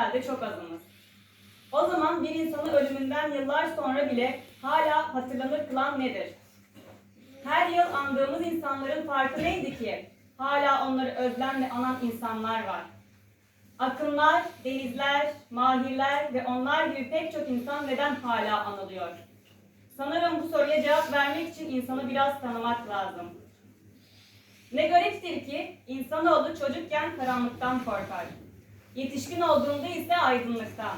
herhalde çok azımız. O zaman bir insanı ölümünden yıllar sonra bile hala hatırlanır kılan nedir? Her yıl andığımız insanların farkı neydi ki? Hala onları özlemle anan insanlar var. Akınlar, denizler, mahirler ve onlar gibi pek çok insan neden hala anılıyor? Sanırım bu soruya cevap vermek için insanı biraz tanımak lazım. Ne gariptir ki insanoğlu çocukken karanlıktan korkar. Yetişkin olduğunda ise aydınlıktan.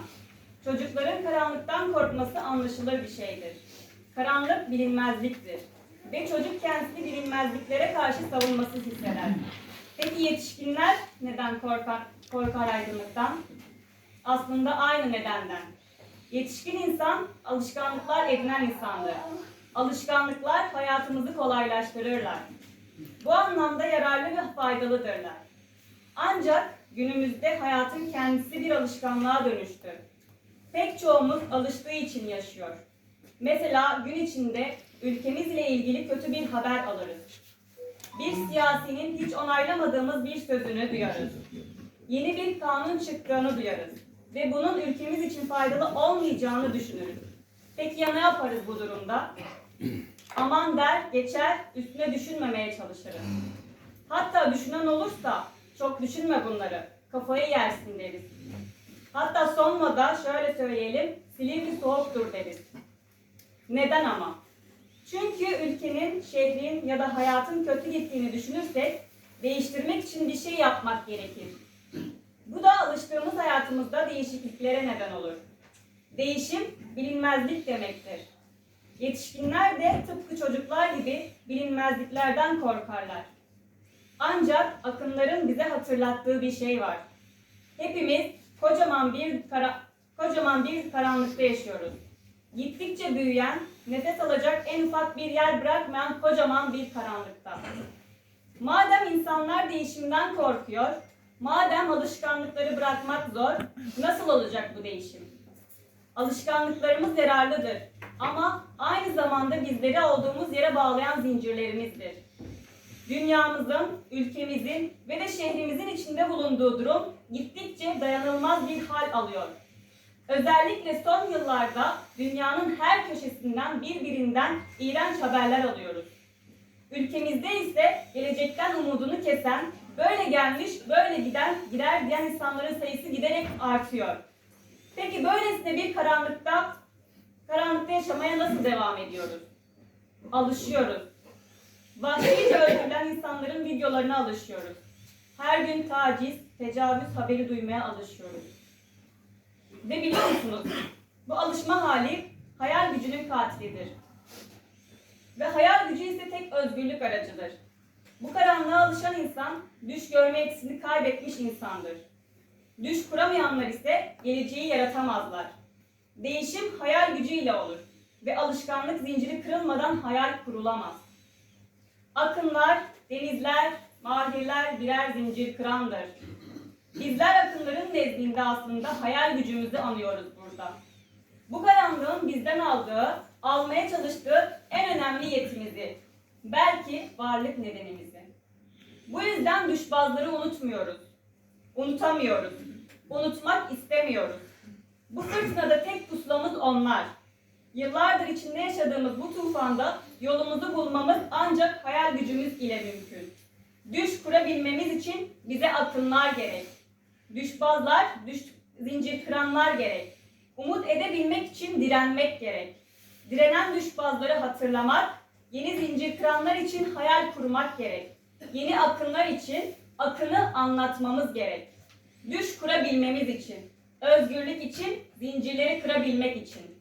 Çocukların karanlıktan korkması anlaşılır bir şeydir. Karanlık bilinmezliktir. Ve çocuk kendisini bilinmezliklere karşı savunmasız hisseder. Peki yetişkinler neden korkar, korkar aydınlıktan? Aslında aynı nedenden. Yetişkin insan alışkanlıklar edinen insandır. Alışkanlıklar hayatımızı kolaylaştırırlar. Bu anlamda yararlı ve faydalıdırlar. Ancak günümüzde hayatın kendisi bir alışkanlığa dönüştü. Pek çoğumuz alıştığı için yaşıyor. Mesela gün içinde ülkemizle ilgili kötü bir haber alırız. Bir siyasinin hiç onaylamadığımız bir sözünü duyarız. Yeni bir kanun çıktığını duyarız. Ve bunun ülkemiz için faydalı olmayacağını düşünürüz. Peki ya ne yaparız bu durumda? Aman der, geçer, üstüne düşünmemeye çalışırız. Hatta düşünen olursa, çok düşünme bunları, kafayı yersin deriz. Hatta son moda şöyle söyleyelim, Silivri soğuktur deriz. Neden ama? Çünkü ülkenin, şehrin ya da hayatın kötü gittiğini düşünürsek değiştirmek için bir şey yapmak gerekir. Bu da alıştığımız hayatımızda değişikliklere neden olur. Değişim bilinmezlik demektir. Yetişkinler de tıpkı çocuklar gibi bilinmezliklerden korkarlar. Ancak akımların bize hatırlattığı bir şey var. Hepimiz kocaman bir kara, kocaman bir karanlıkta yaşıyoruz. Gittikçe büyüyen, nefes alacak en ufak bir yer bırakmayan kocaman bir karanlıkta. Madem insanlar değişimden korkuyor, madem alışkanlıkları bırakmak zor, nasıl olacak bu değişim? Alışkanlıklarımız yararlıdır ama aynı zamanda bizleri olduğumuz yere bağlayan zincirlerimizdir. Dünyamızın, ülkemizin ve de şehrimizin içinde bulunduğu durum gittikçe dayanılmaz bir hal alıyor. Özellikle son yıllarda dünyanın her köşesinden birbirinden iğrenç haberler alıyoruz. Ülkemizde ise gelecekten umudunu kesen, böyle gelmiş, böyle giden, gider diyen insanların sayısı giderek artıyor. Peki böylesine bir karanlıkta, karanlıkta yaşamaya nasıl devam ediyoruz? Alışıyoruz. Vahşice öldürülen insanların videolarına alışıyoruz. Her gün taciz, tecavüz haberi duymaya alışıyoruz. Ve biliyor musunuz? Bu alışma hali hayal gücünün katilidir. Ve hayal gücü ise tek özgürlük aracıdır. Bu karanlığa alışan insan düş görme yetisini kaybetmiş insandır. Düş kuramayanlar ise geleceği yaratamazlar. Değişim hayal gücüyle olur ve alışkanlık zinciri kırılmadan hayal kurulamaz. Akınlar, denizler, mahirler birer zincir kırandır. Bizler akınların nezdinde aslında hayal gücümüzü anıyoruz burada. Bu karanlığın bizden aldığı, almaya çalıştığı en önemli yetimizi, belki varlık nedenimizi. Bu yüzden düşbazları unutmuyoruz. Unutamıyoruz. Unutmak istemiyoruz. Bu fırtınada tek pusulamız onlar. Yıllardır içinde yaşadığımız bu tufanda yolumuzu bulmamız ancak hayal gücümüz ile mümkün. Düş kurabilmemiz için bize akınlar gerek. Düşbazlar, düş zincir kıranlar gerek. Umut edebilmek için direnmek gerek. Direnen düşbazları hatırlamak, yeni zincir kıranlar için hayal kurmak gerek. Yeni akınlar için akını anlatmamız gerek. Düş kurabilmemiz için, özgürlük için, zincirleri kırabilmek için.